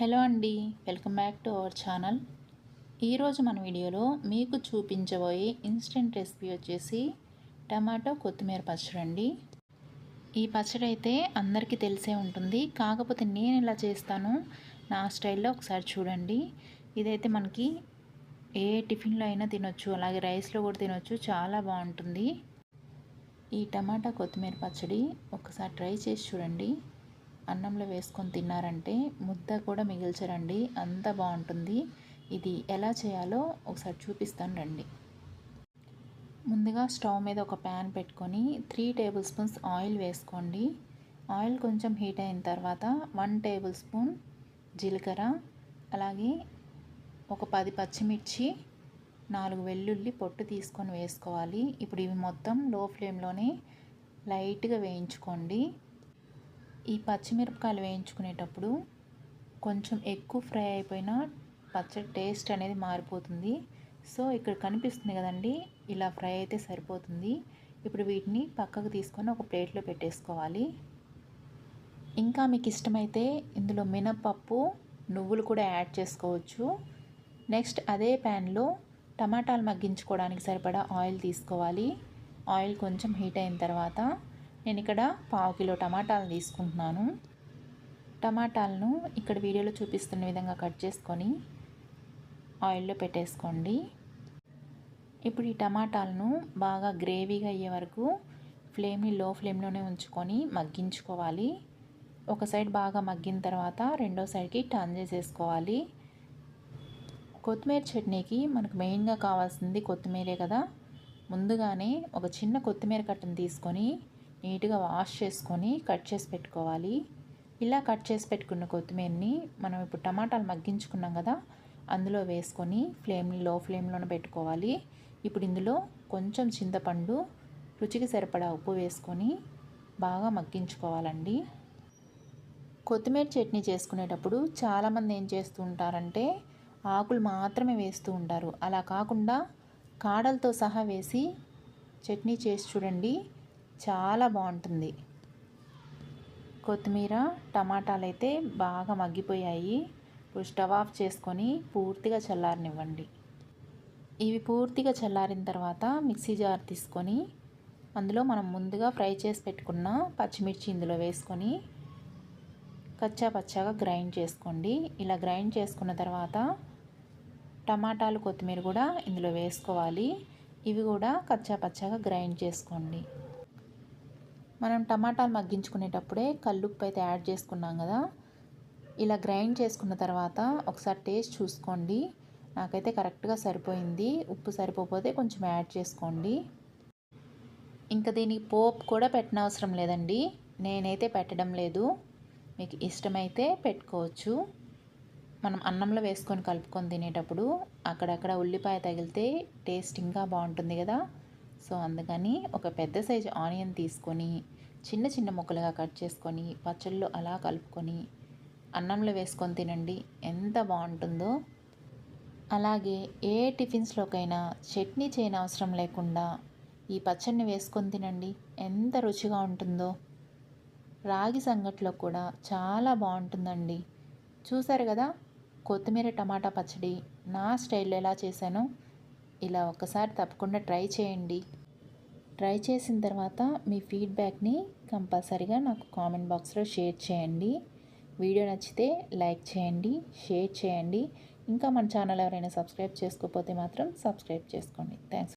Hello అండి welcome back to our channel. ఈరోజు మన వీడియోలో మీకు చూపించబోయే ఇన్స్టెంట్ రెసిపీ వచ్చేసి టమాటో కొత్తిమీర పచ్చడి అండి. ఈ పచ్చడి అయితే అందరికీ తెలిసే ఉంటుంది. కాకపోతే నేను ఎలా చేస్తాను నా స్టైల్లో ఒకసారి చూడండి. ఇదైతే మనకి ఏ టిఫిన్లో అయినా తినొచ్చు అలాగే రైస్లో కూడా తినొచ్చు చాలా బాగుంటుంది. ఈ టమాటా కొత్తిమీర పచ్చడి ఒకసారి ట్రై చేసి చూడండి. అన్నంలో వేసుకొని తిన్నారంటే ముద్ద కూడా మిగిల్చరండి. అంత బాగుంటుంది. ఇది ఎలా చేయాలో ఒకసారి చూపిస్తాను రండి. ముందుగా స్టవ్ మీద ఒక ప్యాన్ పెట్టుకొని త్రీ టేబుల్ స్పూన్స్ ఆయిల్ వేసుకోండి. ఆయిల్ కొంచెం హీట్ అయిన తర్వాత వన్ టేబుల్ స్పూన్ జీలకర్ర అలాగే ఒక పది పచ్చిమిర్చి నాలుగు వెల్లుల్లి పొట్టు తీసుకొని వేసుకోవాలి. ఇప్పుడు ఇవి మొత్తం లో ఫ్లేమ్లోనే లైట్గా వేయించుకోండి. ఈ పచ్చిమిరపకాయలు వేయించుకునేటప్పుడు కొంచెం ఎక్కువ ఫ్రై అయిపోయినా పచ్చడి టేస్ట్ అనేది మారిపోతుంది. సో ఇక్కడ కనిపిస్తుంది కదండి ఇలా ఫ్రై అయితే సరిపోతుంది. ఇప్పుడు వీటిని పక్కకు తీసుకొని ఒక ప్లేట్లో పెట్టేసుకోవాలి. ఇంకా మీకు ఇష్టమైతే ఇందులో మినపప్పు నువ్వులు కూడా యాడ్ చేసుకోవచ్చు. నెక్స్ట్ అదే ప్యాన్లో టమాటాలు మగ్గించుకోవడానికి సరిపడా ఆయిల్ తీసుకోవాలి. ఆయిల్ కొంచెం హీట్ అయిన తర్వాత నేను ఇక్కడ పావు కిలో టమాటాలు తీసుకుంటున్నాను. టమాటాలను ఇక్కడ వీడియోలో చూపిస్తున్న విధంగా కట్ చేసుకొని ఆయిల్లో పెట్టేసుకోండి. ఇప్పుడు ఈ టమాటాలను బాగా గ్రేవీగా అయ్యే వరకు ఫ్లేమ్ని లో ఫ్లేమ్లోనే ఉంచుకొని మగ్గించుకోవాలి. ఒక సైడ్ బాగా మగ్గిన తర్వాత రెండో సైడ్కి టర్న్ చేసేసుకోవాలి. కొత్తిమీర చట్నీకి మనకు మెయిన్గా కావాల్సింది కొత్తిమీరే కదా. ముందుగానే ఒక చిన్న కొత్తిమీర కట్టను తీసుకొని నీట్గా వాష్ చేసుకొని కట్ చేసి పెట్టుకోవాలి. ఇలా కట్ చేసి పెట్టుకున్న కొత్తిమీరని మనం ఇప్పుడు టమాటాలు మగ్గించుకున్నాం కదా అందులో వేసుకొని ఫ్లేమ్ని లో ఫ్లేమ్లోనే పెట్టుకోవాలి. ఇప్పుడు ఇందులో కొంచెం చింతపండు రుచికి సరిపడా ఉప్పు వేసుకొని బాగా మగ్గించుకోవాలండి. కొత్తిమీర చట్నీ చేసుకునేటప్పుడు చాలామంది ఏం చేస్తూ ఉంటారంటే ఆకులు మాత్రమే వేస్తూ ఉంటారు. అలా కాకుండా కాడలతో సహా వేసి చట్నీ చేసి చూడండి. చాలా బాగుంటుంది. కొత్తిమీర టమాటాలు అయితే బాగా మగ్గిపోయాయి. ఇప్పుడు స్టవ్ ఆఫ్ చేసుకొని పూర్తిగా చల్లారనివ్వండి. ఇవి పూర్తిగా చల్లారిన తర్వాత మిక్సీ జార్ తీసుకొని అందులో మనం ముందుగా ఫ్రై చేసి పెట్టుకున్న పచ్చిమిర్చి ఇందులో వేసుకొని కచ్చా పచ్చాగా గ్రైండ్ చేసుకోండి. ఇలా గ్రైండ్ చేసుకున్న తర్వాత టమాటాలు కొత్తిమీర కూడా ఇందులో వేసుకోవాలి. ఇవి కూడా కచ్చా పచ్చాగా గ్రైండ్ చేసుకోండి. మనం టమాటాలు మగ్గించుకునేటప్పుడే కల్లుప్పు అయితే యాడ్ చేసుకున్నాం కదా. ఇలా గ్రైండ్ చేసుకున్న తర్వాత ఒకసారి టేస్ట్ చూసుకోండి. నాకైతే కరెక్ట్గా సరిపోయింది. ఉప్పు సరిపోతే కొంచెం యాడ్ చేసుకోండి. ఇంకా దీనికి పోపు కూడా పెట్టనవసరం లేదండి. నేనైతే పెట్టడం లేదు. మీకు ఇష్టమైతే పెట్టుకోవచ్చు. మనం అన్నంలో వేసుకొని కలుపుకొని తినేటప్పుడు అక్కడక్కడ ఉల్లిపాయ తగిలితే టేస్ట్ ఇంకా బాగుంటుంది కదా. సో అందుకని ఒక పెద్ద సైజు ఆనియన్ తీసుకొని చిన్న చిన్న ముక్కలుగా కట్ చేసుకొని పచ్చళ్ళు అలా కలుపుకొని అన్నంలో వేసుకొని తినండి. ఎంత బాగుంటుందో. అలాగే ఏ టిఫిన్స్లోకైనా చట్నీ చేయని అవసరం లేకుండా ఈ పచ్చడిని వేసుకొని తినండి. ఎంత రుచిగా ఉంటుందో. రాగి సంగట్లో కూడా చాలా బాగుంటుందండి. చూసారు కదా? కొత్తిమీర టమాటా పచ్చడి నా స్టైల్లో ఎలా చేశానో. ఇలా ఒక్కసారి తప్పకుండా ట్రై చేయండి. ట్రై చేసిన తర్వాత మీ ఫీడ్బ్యాక్ని కంపల్సరీగా నాకు కామెంట్ బాక్స్లో షేర్ చేయండి. వీడియో నచ్చితే లైక్ చేయండి షేర్ చేయండి. ఇంకా మన ఛానల్ ఎవరైనా సబ్స్క్రైబ్ చేసుకోకపోతే మాత్రం సబ్స్క్రైబ్ చేసుకోండి. థ్యాంక్స్